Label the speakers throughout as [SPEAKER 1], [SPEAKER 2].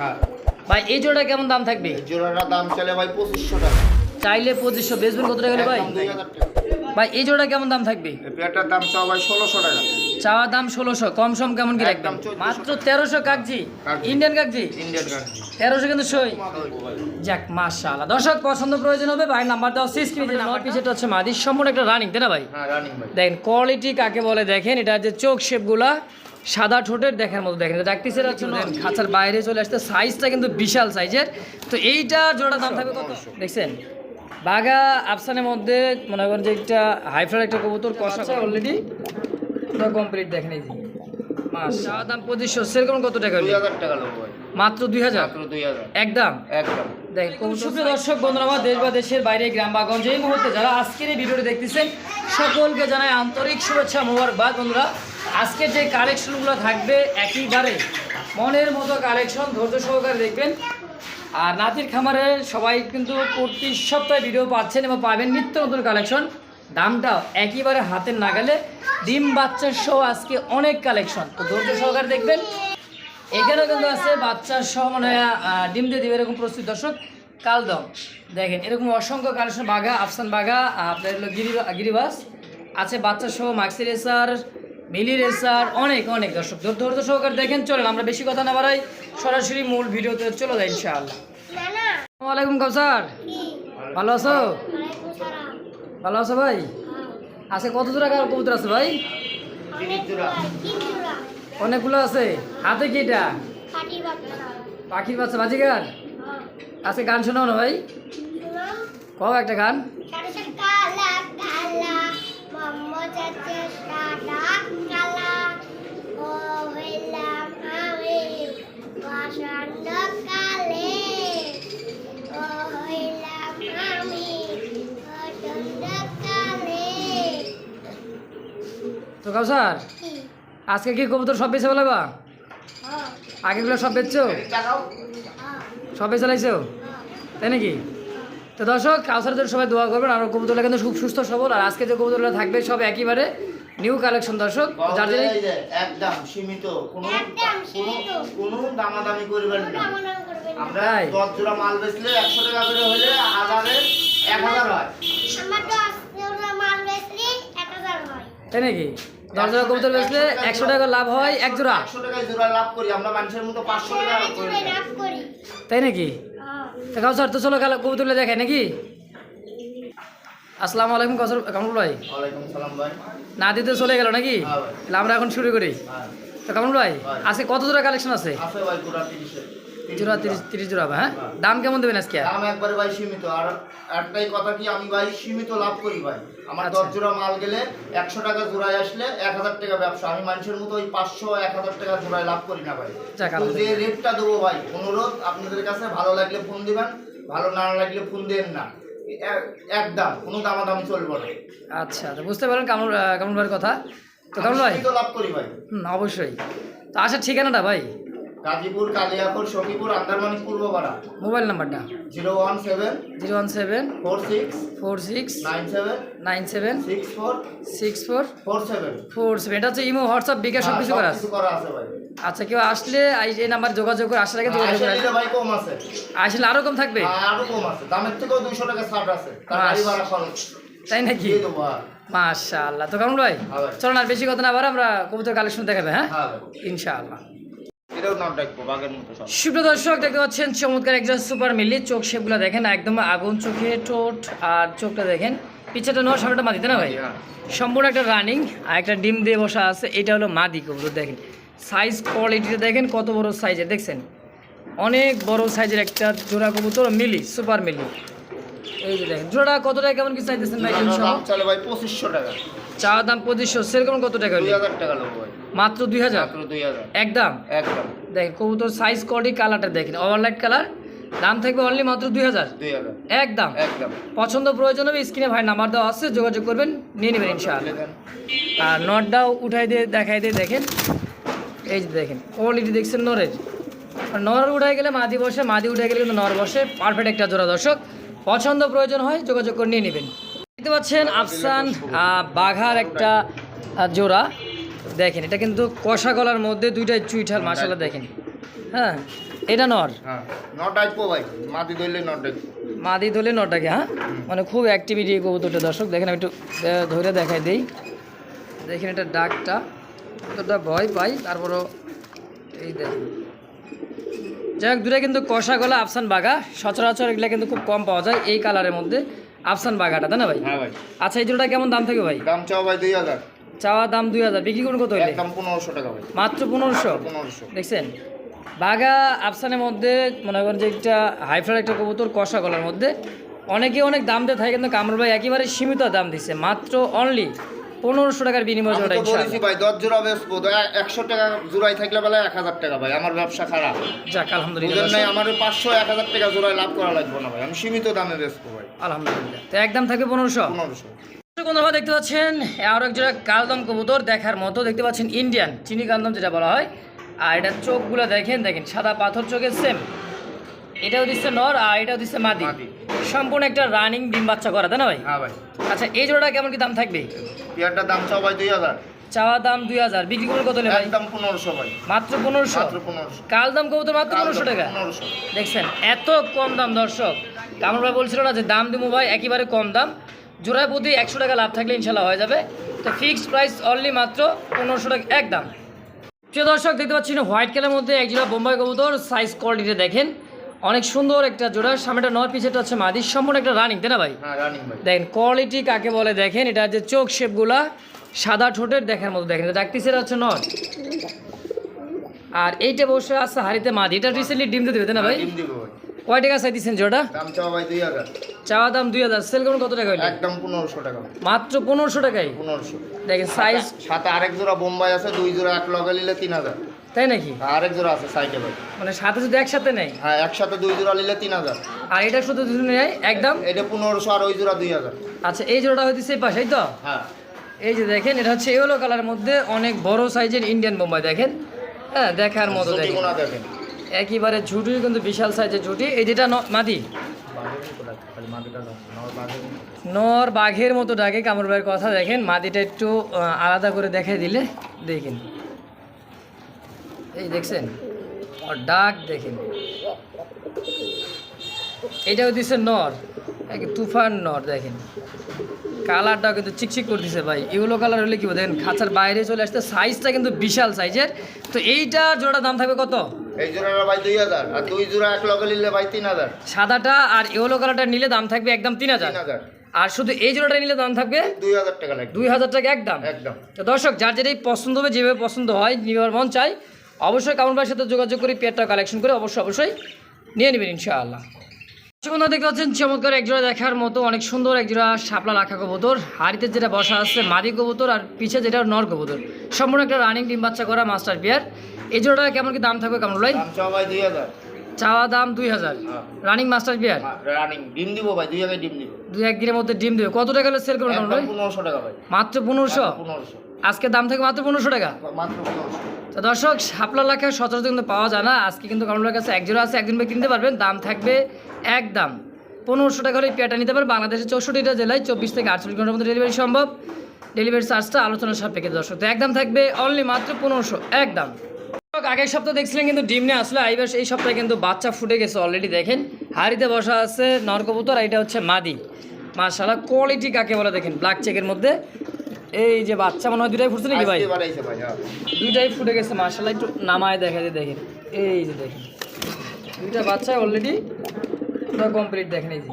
[SPEAKER 1] হ্যাঁ।
[SPEAKER 2] ভাই এই জোড়া কেমন দাম থাকবে?
[SPEAKER 1] এই জোড়াটার দাম চলে ভাই পঁচিশশো টাকা।
[SPEAKER 2] চাইলে পঁচিশশো বেচবেন কত টাকা ভাই? ভাই এই জোড়া কেমন দাম থাকবে?
[SPEAKER 1] পেয়ারটার দাম চাও ভাই ষোলোশো টাকা।
[SPEAKER 2] চাওয়া দাম ষোলোশো কম সম কেমন কি রাখবেন? মাত্র তেরোশো কাকজি?
[SPEAKER 1] কাগজি।
[SPEAKER 2] ইন্ডিয়ান কাকজি?
[SPEAKER 1] ইন্ডিয়ান গাড়ি
[SPEAKER 2] তেরোশো কিন্তু সই। যাক মাশাআল্লাহ। দর্শক পছন্দ প্রয়োজন হবে ভাই নাম্বার দেওয়া সি স্ক্রিনে নাম্বার পিছেটা হচ্ছে মাদির। সম্পূর্ণ একটা রানিং তাই না ভাই?
[SPEAKER 1] হ্যাঁ রানিং ভাই।
[SPEAKER 2] দেখেন কোয়ালিটি কাকে বলে দেখেন এটা যে চোখ শেপগুলা সাদা ঠোঁটের দেখার মতো দেখেন। ডাকটিসের জন্য খাঁচার বাইরে চলে আসতে সাইজটা কিন্তু বিশাল সাইজের। তো এইটা জোড়া দাম থাকবে কত? দেখছেন? বাঘা আফসানের মধ্যে মনে করেন যে একটা হাইফ্লার একটা কবুতর কষা অলরেডি পুরো কমপ্লিট দেখেন এই মাস দাম পঁচিশশো। সেরকম কত টাকা
[SPEAKER 1] দুই হাজার টাকা
[SPEAKER 2] মাত্র দুই হাজার?
[SPEAKER 1] দুই হাজার।
[SPEAKER 2] একদম?
[SPEAKER 1] একদম।
[SPEAKER 2] সুপ্রিয় দর্শক বন্ধুরা দেশ বা দেশের বাইরে গ্রাম বা গঞ্জে এই মুহূর্তে যারা আজকের এই ভিডিওটি দেখতেছেন সকলকে জানাই আন্তরিক শুভেচ্ছা মোবারকবাদ বন্ধুরা। আজকের যে কালেকশনগুলো থাকবে একইবারে মনের মতো কালেকশন ধৈর্য সহকারে দেখবেন। আর নাতির খামারে সবাই কিন্তু প্রতি সপ্তাহে ভিডিও পাচ্ছেন এবং পাবেন নিত্য নতুন কালেকশন দামটাও একেবারে হাতের নাগালে। ডিম বাচ্চার সহ আজকে অনেক কালেকশন তো ধৈর্য সহকারে দেখবেন। এখানেও কিন্তু আছে বাচ্চার সহ মানে ডিম দিয়ে দিবে এরকম প্রস্তুত। দর্শক কালদম দেখেন এরকম অসংখ্য কালেকশন বাঘা আফসান বাঘা আপনার হলো গিরি গিরিবাস আছে বাচ্চা সহ মাক্সি রেসার মিলি রেসার অনেক অনেক দর্শক। ধৈর্য সহকারে দেখেন চলেন আমরা বেশি কথা না বাড়াই সরাসরি মূল ভিডিওতে চলে যাই ইনশাআল্লাহ। কাউসার ভালো আছো? ভালো আছো ভাই? আছে কত দূর আগে কবুতর আছে ভাই? অনেকগুলো আছে। হাতে কি এটা? পাখির বাচ্চা। বাজিগার? আছে গান শোনাও না ভাই? কও একটা গান।
[SPEAKER 3] কালা কালা মোহাম্মদ
[SPEAKER 2] আজকে কি কবুতর সব বেছে বলাবা আগেগুলো সব বেচছো? সব বেছে লাইছো? তাই নাকি? তো দর্শক কাউসার জন্য সবাই দোয়া করবেন। আর কবুতরটা কিন্তু খুব সুস্থ সবল। আর আজকে যে কবুতরগুলো থাকবে সব একেবারে নিউ কালেকশন দর্শক। যার জন্য
[SPEAKER 1] এই একদম সীমিত। কোনো কোনো দামাদামি করবেন না।
[SPEAKER 3] কামনা
[SPEAKER 1] আমরা
[SPEAKER 2] তাই?
[SPEAKER 1] দশ জোড়া মাল বেচলে একশো টাকা করে হলে হাজারে এক হাজার হয়।
[SPEAKER 3] আমার তো আজকে মাল বেচলি এক হাজার হয়।
[SPEAKER 2] তাই নাকি? দশ জোড়া কবুতর বেচলে একশো টাকা লাভ হয় এক জোড়া।
[SPEAKER 1] একশো টাকায় জোড়া লাভ করি আমরা মানুষের মতো পাঁচশো টাকা
[SPEAKER 3] আমি
[SPEAKER 1] করে
[SPEAKER 3] জুড়ে
[SPEAKER 1] দিই।
[SPEAKER 3] লাভ করি।
[SPEAKER 2] তাই নাকি?
[SPEAKER 3] হ্যাঁ।
[SPEAKER 2] তো কাউসার তো চলো কবুতরগুলো দেখায় নাকি? আসসালামু আলাইকুম কাউসার কামরুল ভাই। না দিতে চলে গেল নাকি?
[SPEAKER 1] হ্যাঁ
[SPEAKER 2] আমরা এখন শুরু করি।
[SPEAKER 1] হ্যাঁ।
[SPEAKER 2] তো কামরুল ভাই
[SPEAKER 1] ভাই।
[SPEAKER 2] আজকে কত জোড়া কালেকশন আছে? জোড়া তিরিশ তিরিশ জোড়া। হবে, হ্যাঁ। দাম কেমন দেবেন আজকে?
[SPEAKER 1] দাম একবারে ভাই সীমিত আর একটাই কথা কি আমি ভাই সীমিত লাভ করি ভাই। আমার
[SPEAKER 2] আচ্ছা।
[SPEAKER 1] দশ জোড়া মাল গেলে একশো টাকা জোড়ায় আসলে এক হাজার টাকা ব্যবসা। আমি মানুষের মতো ওই পাঁচশো এক হাজার টাকা জোড়ায় লাভ করি না ভাই। যে রেটটা দেবো ভাই অনুরোধ আপনাদের কাছে ভালো লাগলে ফোন দিবেন ভালো না লাগলে ফোন দেন না। এক- একদম কোনো দামাদামি চলবে না।
[SPEAKER 2] আচ্ছা তো বুঝতে পারেন কামরুল কামরুল ভাইয়ের কথা। তো কামরুল ভাই।
[SPEAKER 1] লাভ করি ভাই।
[SPEAKER 2] হুম অবশ্যই। তো আসার ঠিকানাটা ভাই?
[SPEAKER 1] গাজীপুর কালিয়াপুর সখীপুর আন্দারমানিক পূর্বপাড়া।
[SPEAKER 2] মোবাইল নাম্বারটা?
[SPEAKER 1] Zero one seven
[SPEAKER 2] zero one seven
[SPEAKER 1] four six
[SPEAKER 2] four six
[SPEAKER 1] nine seven
[SPEAKER 2] nine seven
[SPEAKER 1] six four
[SPEAKER 2] six four
[SPEAKER 1] four seven.
[SPEAKER 2] Four seven. এটা হচ্ছে ইমো হোয়াটসঅ্যাপ বিকাশ সব কিছু করা আছে।
[SPEAKER 1] করা আছে ভাই।
[SPEAKER 2] আচ্ছা কেউ আসলে এই- নাম্বার যোগাযোগ করে আসার আগে যোগাযোগ করে
[SPEAKER 1] নিলে ভাই কম আছে।
[SPEAKER 2] আসলে আরও কম থাকবে?
[SPEAKER 1] আর আরও কম আছে। দামের থেকেও দুইশো টাকা ছাড় আছে। তার গাড়ি ভাড়া খরচ।
[SPEAKER 2] তাই নাকি?
[SPEAKER 1] আর
[SPEAKER 2] মাশাআল্লাহ। তো কামরুল ভাই
[SPEAKER 1] হ্যাঁ
[SPEAKER 2] চলো না আর বেশি কথা না বাড়া আমরা কবুতর কালেকশন দেখাবে হ্যাঁ?
[SPEAKER 1] হ্যাঁ
[SPEAKER 2] ইনশাআল্লাহ। দর্শক দেখতে পাচ্ছেন চমৎকার একজন সুপার মিলি চোখ শেপগুলো দেখেন একদম আগুন চোখে আর চোখটা দেখেন। পিছাটা নেওয়ার সামনেটা মাদিতে না ভাই। সম্পূর্ণ একটা রানিং আর একটা ডিম দিয়ে বসা আছে এটা হলো মাদি কবুতর দেখেন। সাইজ কোয়ালিটিটা দেখেন কত বড় সাইজের দেখছেন? অনেক বড় সাইজের একটা জোড়া কবুতর মিলি সুপার মিলি। এই যে দেখেন জোড়া কত টাকা কেমন কি চাইতেছেন ভাই
[SPEAKER 1] দাম চলে ভাই পঁচিশশো টাকা।
[SPEAKER 2] চা দাম পঁচিশশো সেরকম কত টাকা
[SPEAKER 1] টাকা ভাই।
[SPEAKER 2] মাত্র দুই হাজার?
[SPEAKER 1] মাত্র দুই হাজার।
[SPEAKER 2] একদম?
[SPEAKER 1] একদম।
[SPEAKER 2] দেখেন কবুতর সাইজ কোয়ালিটি কালারটা দেখেন। ওভারলাইট কালার দাম থাকবে অনলি মাত্র দুই হাজার? একদম?
[SPEAKER 1] একদম।
[SPEAKER 2] পছন্দ প্রয়োজন হবে স্ক্রিনে ভাই নাম্বার দেওয়া আছে যোগাযোগ করবেন নিয়ে নেবেন ইনশাআল্লাহ। আর নটটাও উঠাই দিয়ে দেখাই দিয়ে দেখেন। এই যে দেখেন কোয়ালিটি দেখছেন নরের। আর নর উঠাই গেলে মাদি বসে মাদি উঠে গেলে কিন্তু নর বসে। পারফেক্ট একটা জোড়া দর্শক। পছন্দ প্রয়োজন হয় যোগাযোগ করে নিয়ে নেবেন। দেখতে পাচ্ছেন আফসান বাঘার একটা জোড়া। দেখেন এটা কিন্তু কষা গলার মধ্যে দুইটাই চুইঠাল মাসালা দেখেন। হ্যাঁ এটা নর।
[SPEAKER 1] হ্যাঁ মাদি ধরলে
[SPEAKER 2] মাদি ধরলে নটাকে হ্যাঁ? মানে খুব অ্যাক্টিভিটি কবুতরটা দর্শক দেখেন আমি একটু ধরে দেখাই দিই। দেখেন এটা ডাকটা কতটা ভয় পাই তারপরও এই দেখেন। যাই হোক দূরে কিন্তু কষা গলা আফসান বাঘা সচরাচর এগুলো কিন্তু খুব কম পাওয়া যায় এই কালারের মধ্যে আফসান বাঘাটা তাই না ভাই?
[SPEAKER 1] হ্যাঁ ভাই।
[SPEAKER 2] আচ্ছা এই জোড়াটা কেমন দাম থাকে ভাই?
[SPEAKER 1] দাম চাও ভাই দুই হাজার।
[SPEAKER 2] চাওয়া দাম দুই হাজার। বিক্রি করুন কত হইলে?
[SPEAKER 1] পনেরোশো টাকা
[SPEAKER 2] মাত্র পনেরোশো?
[SPEAKER 1] পনেরোশো।
[SPEAKER 2] দেখছেন? বাঘা আফসানের মধ্যে মনে করেন যে একটা হাইফ্লার একটা কবুতর কষা গলার মধ্যে অনেকে অনেক দাম দিয়ে থাকে কিন্তু কামরুল ভাই একেবারে সীমিত দাম দিচ্ছে মাত্র অনলি পনেরোশো টাকার বিনিময় জোড়া
[SPEAKER 1] বলেছি ভাই দশ জোড়া বেচবো। একশো টাকা জোড়াই থাকলে বেলা এক হাজার টাকা ভাই। আমার ব্যবসা খারাপ।
[SPEAKER 2] যাক আলহামদুলিল্লাহ।
[SPEAKER 1] নাই আমার পাঁচশো এক হাজার টাকা জোড়ায় লাভ করা লাগবে না ভাই। আমি সীমিত দামে বেচবো ভাই।
[SPEAKER 2] আলহামদুলিল্লাহ। তো একদম থাকে পনেরোশো?
[SPEAKER 1] পনেরোশো।
[SPEAKER 2] বন্ধুরা দেখতে পাচ্ছেন আরও এক জোড়া কালদম কবুতর দেখার মতো দেখতে পাচ্ছেন ইন্ডিয়ান চিনি কালদম যেটা বলা হয়। আর এটা চোখগুলো দেখেন দেখেন সাদা পাথর চোখের সেম এটাও দিচ্ছে নর আর এটাও দিচ্ছে মাদি। সম্পূর্ণ একটা রানিং ডিম বাচ্চা করা তাই না ভাই?
[SPEAKER 1] হ্যাঁ ভাই।
[SPEAKER 2] আচ্ছা এই জোড়াটা কেমন কি দাম থাকবে?
[SPEAKER 1] পেয়ারটার দাম চাও ভাই দুই হাজার।
[SPEAKER 2] চাওয়া দাম দুই হাজার। বিক্রি করে কত নেবে
[SPEAKER 1] একদম পনেরোশো ভাই।
[SPEAKER 2] মাত্র পনেরোশো?
[SPEAKER 1] মাত্র পনেরোশো।
[SPEAKER 2] কাল দাম কবুতর মাত্র পনেরোশো টাকা? দেখছেন এত কম দাম দর্শক। কামর ভাই বলছিল না যে দাম দিব ভাই একেবারে কম দাম। জোড়ায় প্রতি একশো টাকা লাভ থাকলে ইনশাল্লাহ হয়ে যাবে। তো ফিক্সড প্রাইস অনলি মাত্র পনেরোশো টাকা একদম। প্রিয় দর্শক দেখতে পাচ্ছি না হোয়াইট কালার মধ্যে এক জোড়া বোম্বাই কবুতর সাইজ কোয়ালিটি দেখেন। অনেক সুন্দর একটা জোড়া সামনেটা নয় পিছেটা হচ্ছে মাদি সম্পূর্ণ একটা রানিং তাই না ভাই?
[SPEAKER 1] হ্যাঁ
[SPEAKER 2] দেখেন কোয়ালিটি কাকে বলে দেখেন এটা যে চোখ শেপগুলা সাদা ঠোঁটের দেখার মতো দেখেন ডাকতিছে এটা হচ্ছে নট আর এইটা বসে আছে হাড়িতে মাদি এটা রিসেন্টলি ডিম দিতে দেবে না
[SPEAKER 1] দিব ভাই।
[SPEAKER 2] কয় টাকা চাইতেছেন জোড়া
[SPEAKER 1] দাম চাও ভাই দুই হাজার।
[SPEAKER 2] চাওয়া দাম দুই হাজার। সেল করুন কত টাকা হইল?
[SPEAKER 1] একদম পনেরোশো টাকা
[SPEAKER 2] মাত্র পনেরোশো টাকায়?
[SPEAKER 1] পনেরোশো।
[SPEAKER 2] দেখেন সাইজ
[SPEAKER 1] সাথে আরেক জোড়া বোম্বাই আছে দুই জোড়া এক লগে নিলে তিন হাজার।
[SPEAKER 2] তাই নাকি?
[SPEAKER 1] আরেক জোড়া আছে সাইডে ভাই।
[SPEAKER 2] মানে সাথে যদি একসাথে নেই
[SPEAKER 1] হ্যাঁ একসাথে দুই জোড়া নিলে তিন হাজার।
[SPEAKER 2] আর এটা শুধু দুজন নেয়? একদম?
[SPEAKER 1] এটা পনেরোশো আর ওই জোড়া দুই হাজার।
[SPEAKER 2] আচ্ছা এই জোড়াটা হয়তো সেই পাশেই তো?
[SPEAKER 1] হ্যাঁ।
[SPEAKER 2] এই যে দেখেন এটা হচ্ছে ইয়েলো কালারের মধ্যে অনেক বড় সাইজের ইন্ডিয়ান বোম্বাই দেখেন? হ্যাঁ দেখার মতো দেখেন। একেবারে ঝুটি, কিন্তু বিশাল সাইজের ঝুটি। এই যেটা মাদি? নর বাঘের মতো ডাকে কামড় ভাইয়ের কথা, দেখেন। মাদিটা একটু আলাদা করে দেখাই দিলে দেখেন। এই দেখছেন? আর ডাক দেখেন। এটাও দিছে নর। এক তুফান নর, দেখেন। কালারটাও কিন্তু চিকচিক করে করতেছে ভাই। এগুলো কালার হলে কি দেখেন, খাঁচার বাইরে চলে আসতে সাইজটা কিন্তু বিশাল সাইজের তো এইটা জোড়া দাম থাকবে কত?
[SPEAKER 1] এই জোড়াটা ভাই দুই হাজার। আর দুই জোড়া এক লগে নিলে ভাই তিন হাজার।
[SPEAKER 2] সাদাটা আর ইয়েলো কালারটা নিলে দাম থাকবে একদম তিন হাজার।
[SPEAKER 1] তিন হাজার।
[SPEAKER 2] আর শুধু এই জোড়াটা নিলে দাম থাকবে
[SPEAKER 1] দুই হাজার টাকা
[SPEAKER 2] দুই হাজার টাকা একদম।
[SPEAKER 1] একদম।
[SPEAKER 2] তো দর্শক যার যেটাই পছন্দ হবে যেভাবে পছন্দ হয় নেওয়ার মন চাই অবশ্যই কামন ভাইয়ের সাথে যোগাযোগ করে পেয়ারটা কালেকশন করে অবশ্যই অবশ্যই নিয়ে নেবেন ইনশাআল্লাহ। বন্ধুরা দেখতে পাচ্ছেন চমৎকার একজোড়া দেখার মতো অনেক সুন্দর একজোড়া শাপলা রাখা কবুতর। হাড়িতে যেটা বসা আছে মাদি কবুতর আর পিছে যেটা নর কবুতর। সম্পূর্ণ একটা রানিং ডিম বাচ্চা করা মাস্টার পেয়ার এই জোড়াটা কেমন কি দাম থাকবে
[SPEAKER 1] দুই হাজার।
[SPEAKER 2] চাওয়া দাম দুই হাজার। রানিং মাস্টার পেয়ার
[SPEAKER 1] রানিং ডিম দিব ভাই দুই হাজার ডিম দিব।
[SPEAKER 2] দুই একদিনের মধ্যে ডিম দেবে। কত টাকা সেল করবেন কামরুল
[SPEAKER 1] একদম
[SPEAKER 2] ভাই?
[SPEAKER 1] পনেরোশো টাকা ভাই।
[SPEAKER 2] মাত্র পনেরোশো?
[SPEAKER 1] পনেরোশো।
[SPEAKER 2] আজকে দাম থেকে মাত্র পনেরোশো টাকা?
[SPEAKER 1] মাত্র পনেরোশো।
[SPEAKER 2] তো দর্শক, শাপলা লাখা সচরাচর কিন্তু পাওয়া যায় না। আজকে কিন্তু কারণের কাছে এক জোড়া আছে, একদিন ভাই কিনতে পারবেন। দাম থাকবে এক দাম পনেরোশো টাকা হলে পেয়ারটা নিতে পারবেন বাংলাদেশের চৌষট্টিটা জেলায় চব্বিশ থেকে আটচল্লিশ ঘণ্টার মধ্যে ডেলিভারি সম্ভব। ডেলিভারি চার্জটা আলোচনার সাপেক্ষে দর্শক, তো একদম থাকবে অনলি মাত্র পনেরোশো, একদম। আগের সপ্তাহে দেখছিলেন কিন্তু ডিম নিয়ে আসলে আইবার এই সপ্তাহে কিন্তু বাচ্চা ফুটে গেছে অলরেডি দেখেন। হাড়িতে বসা আছে নরকবুতর আর এটা হচ্ছে মাদি। মার্শাল্লাহ কোয়ালিটি কাকে বলে দেখেন? ব্ল্যাক চেকের মধ্যে। এই যে বাচ্চা মনে হয় দুটাই ফুটছে নাকি ভাই?
[SPEAKER 1] হ্যাঁ।
[SPEAKER 2] দুইটাই ফুটে গেছে মার্শাল্লাহ একটু নামায় দেখা যায় দেখেন। এই যে দেখেন। দুইটা বাচ্চা অলরেডি পুরো কমপ্লিট দেখেন এই যে।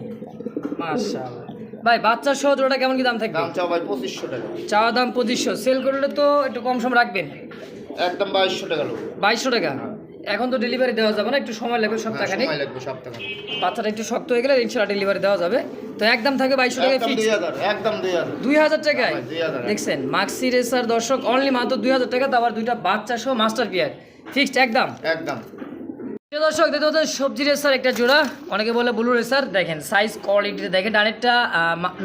[SPEAKER 2] মার্শাল্লাহ ভাই বাচ্চার সহ জোড়াটা কেমন কি দাম থাকবে?
[SPEAKER 1] দাম চাও ভাই পঁচিশশো টাকা।
[SPEAKER 2] চাওয়া দাম পঁচিশশো। সেল করলে তো একটু কম সম রাখবেন।
[SPEAKER 1] একদম বাইশশো টাকা
[SPEAKER 2] বাইশশো টাকা? এখন তো ডেলিভারি দেওয়া যাবে না একটু সময় লাগবে সপ্তাহখানি
[SPEAKER 1] সময় লাগবে
[SPEAKER 2] বাচ্চাটা একটু শক্ত হয়ে গেলে ইনশাল্লাহ ডেলিভারি দেওয়া যাবে। তো একদম থাকে বাইশশো টাকা
[SPEAKER 1] একদম
[SPEAKER 2] ফিক্স
[SPEAKER 1] একদম দুই হাজার।
[SPEAKER 2] টাকায়?
[SPEAKER 1] হ্যাঁ।
[SPEAKER 2] দেখছেন মাক্সি রেসার দর্শক অনলি মাত্র দুই হাজার টাকা তো আবার দুইটা বাচ্চা সহ মাস্টার পিয়ার ফিক্সড একদম?
[SPEAKER 1] একদম।
[SPEAKER 2] দর্শক দেখতে পাচ্ছেন সবজি রেসার একটা জোড়া। অনেকে বলে ব্লু রেসার দেখেন সাইজ কোয়ালিটি দেখেন ডানেরটা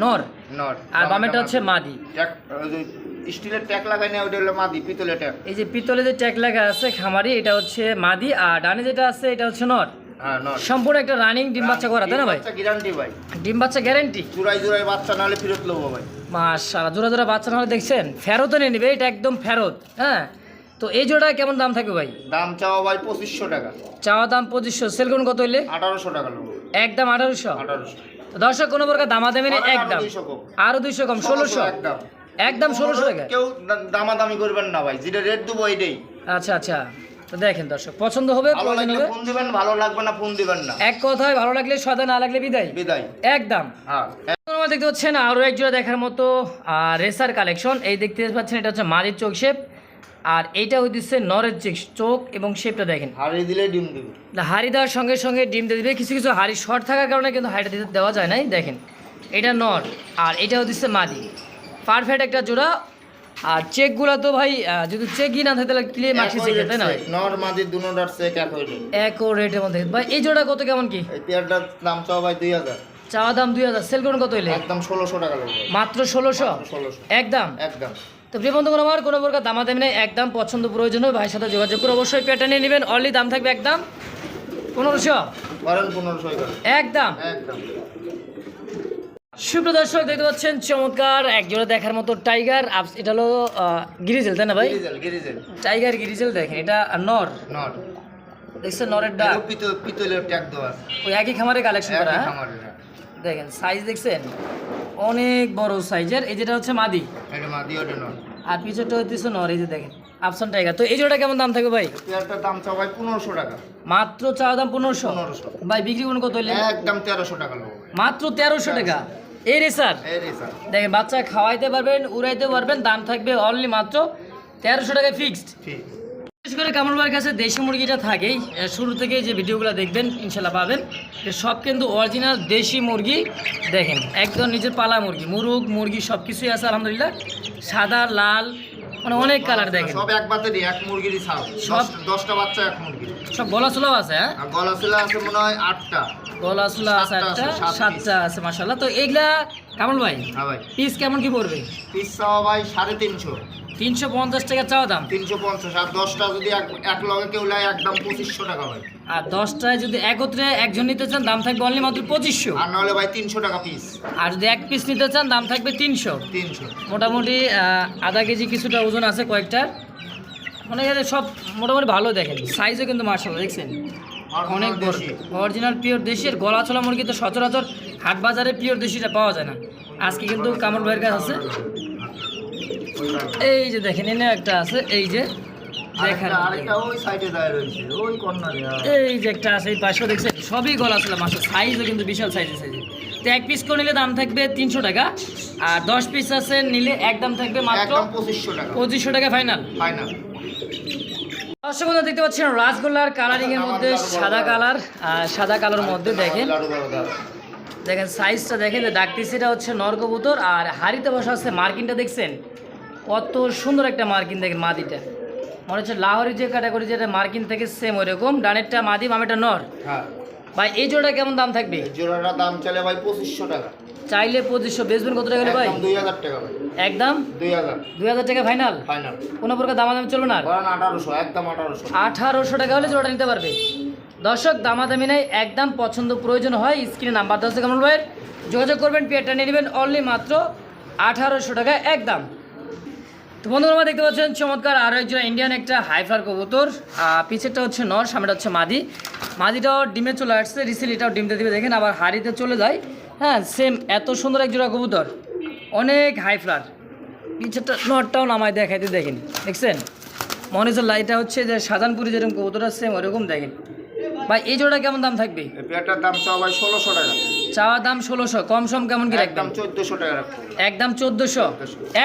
[SPEAKER 2] নর।
[SPEAKER 1] নট
[SPEAKER 2] আর বামেরটা হচ্ছে মাদি।
[SPEAKER 1] স্টিলের ট্যাক লাগাই না হলো মাদি পিতলের ট্যাক
[SPEAKER 2] এই যে পিতলে যে ট্যাগ লেখা আছে খামারি এটা হচ্ছে মাদি আর ডানে যেটা আছে এটা হচ্ছে নর।
[SPEAKER 1] হ্যাঁ নট
[SPEAKER 2] সম্পূর্ণ একটা রানিং ডিম বাচ্চা করা তাই না ভাই?
[SPEAKER 1] গ্যারান্টি ভাই।
[SPEAKER 2] ডিম বাচ্চা গ্যারেন্টি
[SPEAKER 1] চুরাই বাচ্চা নাহলে ফেরত লবো ভাই।
[SPEAKER 2] মাশাআল্লাহ জোড়া জোড়া বাচ্চা নাহলে দেখছেন ফেরতও নিয়ে নেবে এটা একদম ফেরত হ্যাঁ? তো এই জোড়া কেমন দাম থাকবে ভাই?
[SPEAKER 1] দাম চাওয়া ভাই পঁচিশশো টাকা।
[SPEAKER 2] চাওয়া দাম পঁচিশশো সেল করুন কত হইলে?
[SPEAKER 1] আঠারোশো টাকা
[SPEAKER 2] একদম আঠারোশো?
[SPEAKER 1] আঠারোশো।
[SPEAKER 2] দর্শক কোনো প্রকার দামা
[SPEAKER 1] আরও
[SPEAKER 2] একদম।
[SPEAKER 1] 200
[SPEAKER 2] আরও দুইশো কম ষোলোশো?
[SPEAKER 1] একদম।
[SPEAKER 2] একদম ষোলোশো টাকা
[SPEAKER 1] কেউ দামাদামি করবেন না ভাই যেটা রেট দেবো এইটাই
[SPEAKER 2] আচ্ছা আচ্ছা। তো দেখেন দর্শক পছন্দ হবে
[SPEAKER 1] ভালো লাগলে ফোন দিবেন ভালো লাগবে না ফোন দিবেন না।
[SPEAKER 2] এক কথায় ভালো লাগলে সদা না লাগলে বিদায়?
[SPEAKER 1] বিদায়।
[SPEAKER 2] একদম।
[SPEAKER 1] হ্যাঁ।
[SPEAKER 2] আপনারা দেখতে পাচ্ছেন আরও এক জোড়া দেখার মতো রেসার কালেকশন। এই দেখতে পাচ্ছেন এটা হচ্ছে মারির চোখ শেপ। আর এইটা হইতেছে নরের যে চোখ এবং শেপটা দেখেন।
[SPEAKER 1] হারিয়ে দিলে ডিম দিবে।
[SPEAKER 2] হাড়ি দেওয়ার সঙ্গে সঙ্গে ডিম দিয়ে দিবে। কিছু কিছু হাড়ি শর্ট থাকার কারণে কিন্তু হাড়িটা দিতে দেওয়া যায় নাই দেখেন। এটা নর আর এটা হচ্ছে মাদি। পারফেক্ট একটা জোড়া। আর চেকগুলো তো ভাই যদি চেকই না থাকে তাহলে ক্লিয়ার
[SPEAKER 1] একই
[SPEAKER 2] চেক তাই না
[SPEAKER 1] নর মাদির দুনোটার চেক এক হইলে
[SPEAKER 2] এক রেটের মধ্যে। ভাই এই জোড়া কত কেমন কি?
[SPEAKER 1] এই পেয়ারটার দাম চাওয়া ভাই দুই হাজার।
[SPEAKER 2] চাওয়া দাম দুই হাজার। সেল করুন কত হইলে?
[SPEAKER 1] একদম ষোলোশো টাকা লাগবে।
[SPEAKER 2] মাত্র ষোলোশো? একদম?
[SPEAKER 1] একদম।
[SPEAKER 2] তো প্রিয় বন্ধুগণ আমার কোনো প্রকার দামা দামাদামি নেই। একদম পছন্দ প্রয়োজন হয় ভাইয়ের সাথে যোগাযোগ করে অবশ্যই পেটা নিয়ে নেবেন। অনলি দাম থাকবে একদম পনেরোশো?
[SPEAKER 1] পনেরোশো
[SPEAKER 2] একদম?
[SPEAKER 1] একদম।
[SPEAKER 2] সুপ্রিয় দর্শক দেখতে পাচ্ছেন চমৎকার এক জোড়া দেখার মতো টাইগার। এটা হলো গিরিজেল তাই না ভাই? টাইগার গিরিজেল দেখেন এটা নর।
[SPEAKER 1] নর।
[SPEAKER 2] দেখছেন নরের ডাক?
[SPEAKER 1] পিতলের ট্যাগ দেওয়া
[SPEAKER 2] ওই একই খামারে কালেকশন করা হ্যাঁ?
[SPEAKER 1] হ্যাঁ।
[SPEAKER 2] দেখেন সাইজ দেখছেন? অনেক বড় সাইজের এই যেটা হচ্ছে মাদি।
[SPEAKER 1] এটা মাদি ওটা নর।
[SPEAKER 2] আর পিছনটা হচ্ছে নর এই যে দেখেন আপসান টাইগার তো এই জোড়া কেমন দাম থাকবে ভাই?
[SPEAKER 1] পেয়ারটার দাম চাওয়া ভাই পনেরোশো টাকা।
[SPEAKER 2] মাত্র চাওয়া দাম পনেরোশো? ভাই বিক্রি করুন কত
[SPEAKER 1] একদম তেরোশো টাকা
[SPEAKER 2] মাত্র তেরোশো। টাকা? এই রে স্যার। দেখেন বাচ্চা খাওয়াইতে পারবেন উড়াইতে পারবেন দাম থাকবে অনলি মাত্র তেরোশো টাকায় ফিক্সড বিশেষ করে কামরুল কাছে দেশি মুরগিটা থাকেই শুরু থেকে যে ভিডিওগুলো দেখবেন ইনশাল্লাহ পাবেন। সব কিন্তু অরিজিনাল দেশি মুরগি। দেখেন একদম নিজের পালা মুরগি মুরগ মুরগি সব কিছুই আছে আলহামদুলিল্লাহ। সাদা লাল মানে অনেক কালার দেখেন।
[SPEAKER 1] সব এক বাতেরই এক মুরগিরই
[SPEAKER 2] সব-
[SPEAKER 1] সব দশটা বাচ্চা এক মুরগি
[SPEAKER 2] সব গলা আছে হ্যাঁ?
[SPEAKER 1] গলা আছে মনে হয় আটটা।
[SPEAKER 2] গলা চুলা আছে
[SPEAKER 1] সাতটা
[SPEAKER 2] একটা সাতটা আছে মাসাল্লাহ তো ভাই?
[SPEAKER 1] হ্যাঁ ভাই।
[SPEAKER 2] পিস কেমন কি পড়বে?
[SPEAKER 1] পিস চাওয়া ভাই সাড়ে তিনশো।
[SPEAKER 2] তিনশো পঞ্চাশ টাকা চাওয়া দাম?
[SPEAKER 1] তিনশো পঞ্চাশ। আর দশটা যদি এক এক লগে কেউ নেয় একদম পঁচিশশো টাকা ভাই।
[SPEAKER 2] আর দশটায় যদি একত্রে একজন নিতে চান দাম থাকবে অনলি মাত্র পঁচিশশো।
[SPEAKER 1] আর নাহলে ভাই তিনশো টাকা পিস
[SPEAKER 2] আর যদি এক পিস নিতে চান দাম থাকবে তিনশো।
[SPEAKER 1] তিনশো।
[SPEAKER 2] মোটামুটি আধা কেজি কিছুটা ওজন আছে কয়েকটার। মানে সব মোটামুটি ভালো দেখেন। সাইজও কিন্তু মার্শাল দেখছেন? অনেক বড়
[SPEAKER 1] দেশি।
[SPEAKER 2] অরিজিনাল পিওর দেশের গলা ছোলা মুরগি তো সচরাচর হাট বাজারে পিওর দেশিটা পাওয়া যায় না। আজকে কিন্তু কামড় ভাইয়ের কাছে আছে। এই যে দেখেন এনে একটা আছে এই যে এই যে একটা আছে এই পাশেও দেখছেন সবই গলা ছিল মাসের সাইজও কিন্তু বিশাল সাইজের সাইজে তো এক পিস করে নিলে দাম থাকবে তিনশো টাকা আর দশ পিস আছে নিলে একদম থাকবে মাত্র
[SPEAKER 1] পঁচিশশো টাকা।
[SPEAKER 2] পঁচিশশো টাকা ফাইনাল
[SPEAKER 1] ফাইনাল
[SPEAKER 2] দর্শক বন্ধুরা দেখতে পাচ্ছেন রাসগোল্লার কালারিং এর মধ্যে সাদা কালার আর সাদা কালার মধ্যে দেখেন। দেখেন সাইজটা দেখেন এটা হচ্ছে নর কবুতর আর হাড়িতে বসা আছে মার্কিনটা দেখছেন? কত সুন্দর একটা মার্কিন দেখেন মাদিটা। মনে হচ্ছে লাহোরি যে ক্যাটাগরি যেটা মার্কিন থেকে সেম ওইরকম। ডানেরটা মাদি মামেটা নর।
[SPEAKER 1] হ্যাঁ।
[SPEAKER 2] ভাই এই জোড়াটা কেমন দাম থাকবে?
[SPEAKER 1] এই জোড়াটার দাম চলে ভাই পঁচিশশো টাকা।
[SPEAKER 2] চাইলে পঁচিশশো বেচবেন কত টাকা ভাই?
[SPEAKER 1] একদম দুই হাজার টাকা ভাই।
[SPEAKER 2] একদম?
[SPEAKER 1] দুই হাজার।
[SPEAKER 2] দুই হাজার টাকা ফাইনাল
[SPEAKER 1] ফাইনাল
[SPEAKER 2] কোনো প্রকার দামাদামি চলবে না
[SPEAKER 1] আঠারোশো একদম আঠারোশো।
[SPEAKER 2] আঠারোশো টাকা হলে জোড়াটা নিতে পারবে। দর্শক দামাদামি নেই একদম পছন্দ প্রয়োজন হয় স্ক্রিনে নাম্বার আছে কামরুল ভাইয়ের। যোগাযোগ করবেন পেয়ারটা নিয়ে নেবেন অনলি মাত্র আঠারোশো টাকা একদম। তো বন্ধুরা আমরা দেখতে পাচ্ছেন চমৎকার আরও একজন ইন্ডিয়ান একটা হাইফার কবুতর। পিছেরটা হচ্ছে নর সামনেটা হচ্ছে মাদি। মাদিটাও ডিমে চলে আসছে রিসেল এটাও ডিমতে দিবে দেখেন আবার হাড়িতে চলে যায়। হ্যাঁ সেম এত সুন্দর এক জোড়া কবুতর। অনেক হাইফ্লার পিছেরটা নটটাও নামায় দেখাইতে দেখেন দেখছেন? মনে হচ্ছে লাইটটা হচ্ছে যে সাজানপুরি যেরকম কবুতর সেম ওরকম দেখেন। ভাই এই জোড়া কেমন দাম থাকবে?
[SPEAKER 1] পেয়ারটার দাম চাওয়া ভাই ষোলোশো টাকা।
[SPEAKER 2] চাওয়া দাম ষোলোশো কম সম কেমন কি
[SPEAKER 1] একদম চোদ্দশো টাকা
[SPEAKER 2] একদম চোদ্দোশো?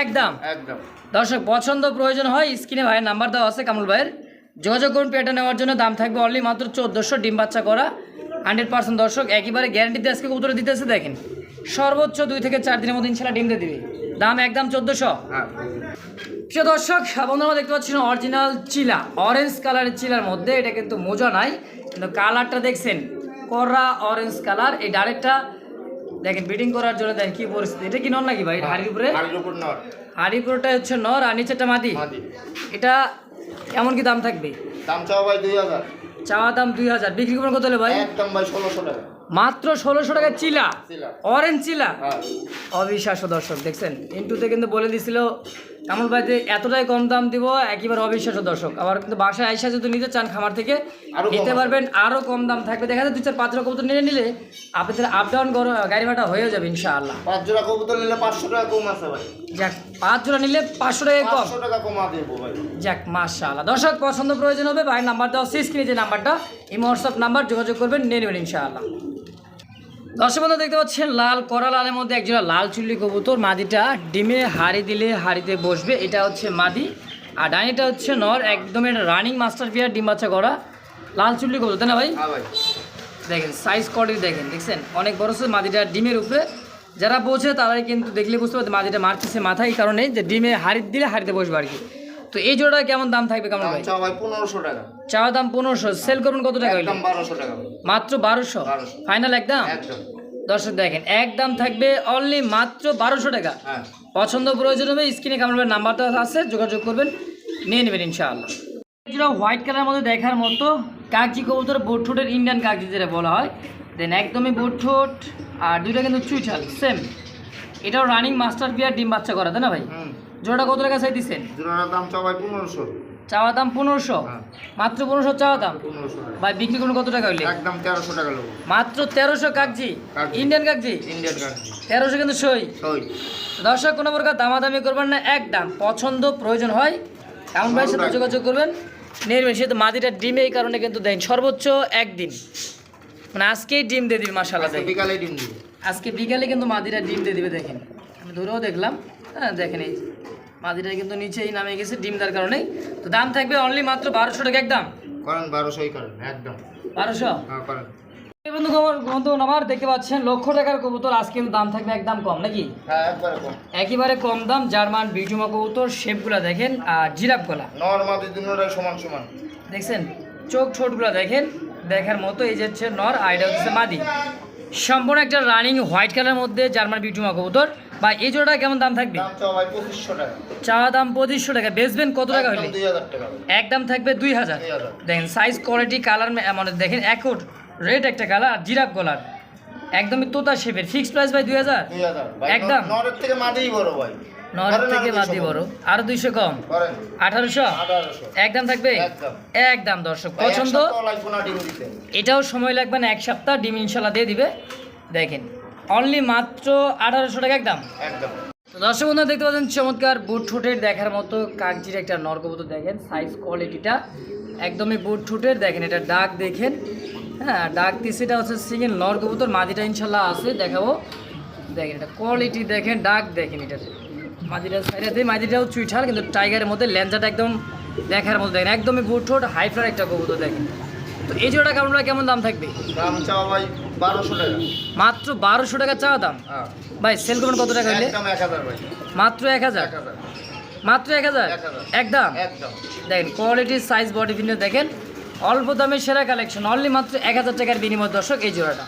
[SPEAKER 2] একদম?
[SPEAKER 1] একদম।
[SPEAKER 2] দর্শক পছন্দ প্রয়োজন হয় স্ক্রিনে ভাইয়ের নাম্বার দেওয়া আছে কামরুল ভাইয়ের। যোগাযোগ করুন পেটা নেওয়ার জন্য দাম থাকবে অনলি মাত্র চোদ্দোশো ডিম বাচ্চা করা। হান্ড্রেড পার্সেন্ট দর্শক একেবারে গ্যারান্টিতে আজকে উত্তরে দিতেছে দেখেন। সর্বোচ্চ দুই থেকে চার দিনের মধ্যে ইনশাল্লাহ ডিম দিয়ে দিবে। দাম একদম চোদ্দোশো।
[SPEAKER 1] হ্যাঁ।
[SPEAKER 2] প্রিয় দর্শক বন্ধুরা দেখতে পাচ্ছেন অরিজিনাল চিলা অরেঞ্জ কালারের চিলার মধ্যে এটা কিন্তু মোজা নাই কিন্তু কালারটা দেখছেন কড়া অরেঞ্জ কালার এই ডাইরেক্টটা দেখেন বিডিং করার জন্য দেখেন কি পরিস্থিতি। এটা কি নন নাকি ভাই? হাড়ির উপরে?
[SPEAKER 1] হাড়ির উপর
[SPEAKER 2] উপরটা হচ্ছে নর আর নিচেরটা মাদি? এটা কেমন কি দাম থাকবে?
[SPEAKER 1] দাম চাওয়া ভাই দুই হাজার।
[SPEAKER 2] চাওয়া দাম দুই হাজার। বিক্রি করবেন কত হলে ভাই?
[SPEAKER 1] একদম ভাই ষোলোশো টাকা।
[SPEAKER 2] মাত্র ষোলোশো টাকা চিলা। অরেঞ্জ চিলা।
[SPEAKER 1] হ্যাঁ।
[SPEAKER 2] অবিশ্বাস্য দর্শক দেখছেন? ইন্টুতে কিন্তু বলে দিছিল কামল ভাই যে এতটাই কম দাম দিব একেবারে অবিশ্বাস্য দর্শক। আবার কিন্তু বাসায় আইসা যদি নিতে চান খামার থেকে নিতে পারবেন আরও কম দাম থাকবে। দেখা যায় দুই চার পাঁচ তো নিয়ে নিলে আপনাদের আপ ডাউন গাড়ি ভাড়া হয়ে যাবে ইনশাআল্লাহ।
[SPEAKER 1] পাঁচ জোড়া কবুতর নিলে পাঁচশো টাকা কম আছে ভাই।
[SPEAKER 2] যাক পাঁচ জোড়া নিলে পাঁচশো টাকা কম।
[SPEAKER 1] টাকা কমা দেবো ভাই।
[SPEAKER 2] যাক মাশাআল্লাহ। দর্শক পছন্দ প্রয়োজন হবে ভাইয়ের নাম্বার দেওয়া শেষ স্ক্রিনে যে নাম্বারটা এই হোয়াটসঅ্যাপ নাম্বার যোগাযোগ করবেন নিয়ে নেবেন ইনশাআল্লাহ। দর্শক বন্ধু দেখতে পাচ্ছেন লাল করা লালের মধ্যে একজোড়া লাল চুল্লি কবুতর। মাদিটা ডিমে হাড়ি দিলে হাড়িতে বসবে। এটা হচ্ছে মাদি। আর ডানিটা হচ্ছে নর একদম এটা রানিং মাস্টার বিয়ার ডিম বাচ্চা করা লাল চুল্লি কবুতর তাই না ভাই?
[SPEAKER 1] হ্যাঁ
[SPEAKER 2] দেখেন সাইজ কোয়ালিটি দেখেন দেখছেন? অনেক বড় সে মাদিটা ডিমের উপরে। যারা বোঝে তারাই কিন্তু দেখলে বুঝতে পারবে মাদিটা মারতেছে মাথায় এই কারণে যে ডিমে হাড়ি দিলে হাড়িতে বসবে আর কি। তো এই জোড়া কেমন দাম থাকবে কেমন ভাই?
[SPEAKER 1] চাও ভাই পনেরোশো টাকা।
[SPEAKER 2] চাওয়া দাম পনেরোশো সেল করবেন কত টাকা হইলে?
[SPEAKER 1] বারোশো টাকা।
[SPEAKER 2] মাত্র বারোশো?
[SPEAKER 1] 1200
[SPEAKER 2] ফাইনাল একদম? দর্শক দেখেন একদম থাকবে অনলি মাত্র বারোশো টাকা।
[SPEAKER 1] হ্যাঁ।
[SPEAKER 2] পছন্দ প্রয়োজন হবে স্ক্রিনে কেমন নাম্বারটা আছে যোগাযোগ করবেন নিয়ে নেবেন ইনশাআল্লাহ। যেটা হোয়াইট কালার মধ্যে দেখার মতো কাগজি কবুতর বোট ঠোঁটের ইন্ডিয়ান কাগজি যেটা বলা হয়। দেন একদমই বোট ঠোঁট আর দুইটা কিন্তু চুইঠাল সেম এটাও রানিং মাস্টার বিয়ার ডিম বাচ্চা করা তাই না ভাই?
[SPEAKER 1] হুম।
[SPEAKER 2] জোড়াটা কত টাকা চাই দিচ্ছেন
[SPEAKER 1] জোড়ার দাম চাও ভাই পনেরোশো।
[SPEAKER 2] চাওয়া দাম পনেরোশো?
[SPEAKER 1] হ্যাঁ।
[SPEAKER 2] মাত্র পনেরোশো চাওয়া দাম? ভাই বিক্রি করুন কত টাকা হইলে?
[SPEAKER 1] একদম তেরোশো টাকা লোক
[SPEAKER 2] মাত্র তেরোশো কাগজি?
[SPEAKER 1] কাগজি।
[SPEAKER 2] ইন্ডিয়ান কাগজি?
[SPEAKER 1] ইন্ডিয়ান কান্ট্রি
[SPEAKER 2] তেরোশো কিন্তু সই।
[SPEAKER 1] ওই
[SPEAKER 2] দর্শক কোনো প্রকার দামাদামি করবেন না একদম পছন্দ প্রয়োজন হয়। এমন ভাইয়ের সাথে যোগাযোগ করবেন। নেবেন সে তো মাদিটা ডিমে এই কারণে কিন্তু দেন সর্বোচ্চ একদিন মানে আজকেই ডিম দিয়ে দিবে মাসাল্লাহ
[SPEAKER 1] আজকে বিকালে ডিম দিবে।
[SPEAKER 2] আজকে বিকালে কিন্তু মাদিরা ডিম দিয়ে দিবে দেখেন। আমি ধরেও দেখলাম। হ্যাঁ দেখেন এই যে। মাদিরা কিন্তু নিচেই নামে গেছে ডিম দেওয়ার কারণে তো দাম থাকবে অনলি মাত্র বারোশো টাকা একদম।
[SPEAKER 1] করেন বারোশোই করেন একদম।
[SPEAKER 2] বারোশো?
[SPEAKER 1] হ্যাঁ করেন।
[SPEAKER 2] বন্ধু বন্ধু আমার দেখতে পাচ্ছেন লক্ষ টাকার কবুতর আজকে কিন্তু দাম থাকবে একদম কম নাকি?
[SPEAKER 1] হ্যাঁ একবারে কম।
[SPEAKER 2] দাম জার্মান বিজুমা কবুতর শেপগুলো দেখেন আর গলা।
[SPEAKER 1] সমান সমান।
[SPEAKER 2] দেখছেন চোখ ঠোঁটগুলো দেখেন দেখার মতো এই যে হচ্ছে নর আর এটা হচ্ছে মাদি। সম্পূর্ণ একটা রানিং হোয়াইট কালারের মধ্যে জার্মান বিউটিমা কবুতর বা এই জোড়াটা কেমন দাম থাকবে?
[SPEAKER 1] দাম চাও ভাই পঁচিশশো টাকা।
[SPEAKER 2] চা দাম পঁচিশশো টাকা। বেচবেন কত টাকা হলে?
[SPEAKER 1] এক দাম
[SPEAKER 2] একদম থাকবে দুই হাজার। দেখেন সাইজ কোয়ালিটি কালার মানে দেখেন একট রেড একটা কালার জিরাপ কলার একদমই তোতা শেপের ফিক্সড প্রাইস ভাই দুই হাজার? একদম।
[SPEAKER 1] থেকে মাঝেই বড় ভাই।
[SPEAKER 2] নর থেকে বাদ দিয়ে বড়। আরও দুইশো কম? আঠারোশো? একদম থাকবে?
[SPEAKER 1] একদম।
[SPEAKER 2] একদম দর্শক। পছন্দ? এটাও সময় লাগবে না এক সপ্তাহ ডিম ইনশাল্লাহ দিয়ে দিবে। দেখেন অনলি মাত্র আঠারোশো টাকা একদম।
[SPEAKER 1] একদম।
[SPEAKER 2] দর্শক বন্ধু দেখতে পাচ্ছেন চমৎকার বুট ঠোঁটের দেখার মতো কাগজির একটা নরকবুতর দেখেন সাইজ কোয়ালিটিটা একদমই বুট ঠোঁটের দেখেন এটা ডাক দেখেন। হ্যাঁ ডাক তিসিটা হচ্ছে সিঙ্গেল নরকবুতর মাদিটা ইনশাল্লাহ আছে দেখাবো। দেখেন এটা কোয়ালিটি দেখেন ডাক দেখেন এটার। মাদিটা সাইডে মাদিটাও চুইঠাল কিন্তু টাইগারের মধ্যে ল্যাঞ্জাটা একদম দেখার মতো দেখেন। একদমই হাইফ্লার একটা কবুতর দেখেন। তো এই জোড়া কেমন কেমন দাম থাকবে?
[SPEAKER 1] দাম চাও ভাই বারোশো টাকা।
[SPEAKER 2] মাত্র বারোশো টাকা চাওয়া দাম?
[SPEAKER 1] হ্যাঁ।
[SPEAKER 2] ভাই সেল করবেন কত টাকা হইলে? মাত্র এক হাজার? মাত্র এক হাজার? একদম? দেখেন কোয়ালিটি সাইজ বডি ফিনে দেখেন। অল্প দামে সেরা কালেকশন অনলি মাত্র এক হাজার টাকার বিনিময় দর্শক এই জোড়াটা।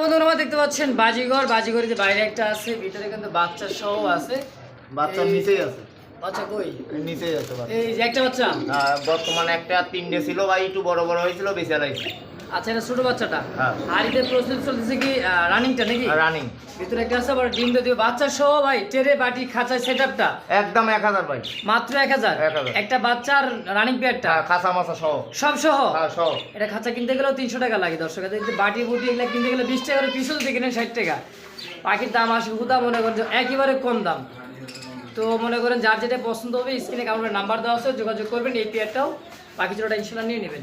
[SPEAKER 2] বন্ধুরা দেখতে পাচ্ছেন বাজিঘর বাজিঘরিতে বাইরে একটা আছে ভিতরে কিন্তু বাচ্চা সহ আছে।
[SPEAKER 1] বাচ্চার নিচেই আছে।
[SPEAKER 2] বাচ্চা কই?
[SPEAKER 1] নিচেই আছে
[SPEAKER 2] এই যে একটা বাচ্চা?
[SPEAKER 1] আর বর্তমানে একটা তিনটে ছিল ভাই একটু বড় বড় হয়েছিল বেশি আলাইছে
[SPEAKER 2] আচ্ছা এটা ছোট বাচ্চাটা?
[SPEAKER 1] হ্যাঁ।
[SPEAKER 2] হাড়িতে প্রস্তুত চলতেছে কি রানিংটা নাকি?
[SPEAKER 1] রানিং।
[SPEAKER 2] ভিতরে একটা আছে আবার ডিম দিয়ে বাচ্চা সহ ভাই টেরে বাটি খাঁচা সেট
[SPEAKER 1] একদম এক হাজার ভাই।
[SPEAKER 2] মাত্র
[SPEAKER 1] 1000
[SPEAKER 2] একটা বাচ্চার রানিং পেয়ারটা
[SPEAKER 1] হ্যাঁ, খাসা সহ।
[SPEAKER 2] সব সহ?
[SPEAKER 1] হ্যাঁ সহ।
[SPEAKER 2] এটা খাঁচা কিনতে গেলেও টাকা লাগে দর্শক। বাটি বুটি এগুলো কিনতে গেলে বিশ টাকা করে কিনেন ষাট টাকা। পাখির দাম আসে হুদা মনে করেন একেবারে কম দাম। তো মনে করেন যার যেটা পছন্দ হবে স্ক্রিনে কাউন্টার নাম্বার দেওয়া আছে, যোগাযোগ করবেন, এই পেয়ারটাও বাকি জোড়াটা ইনশাল্লাহ নিয়ে নেবেন।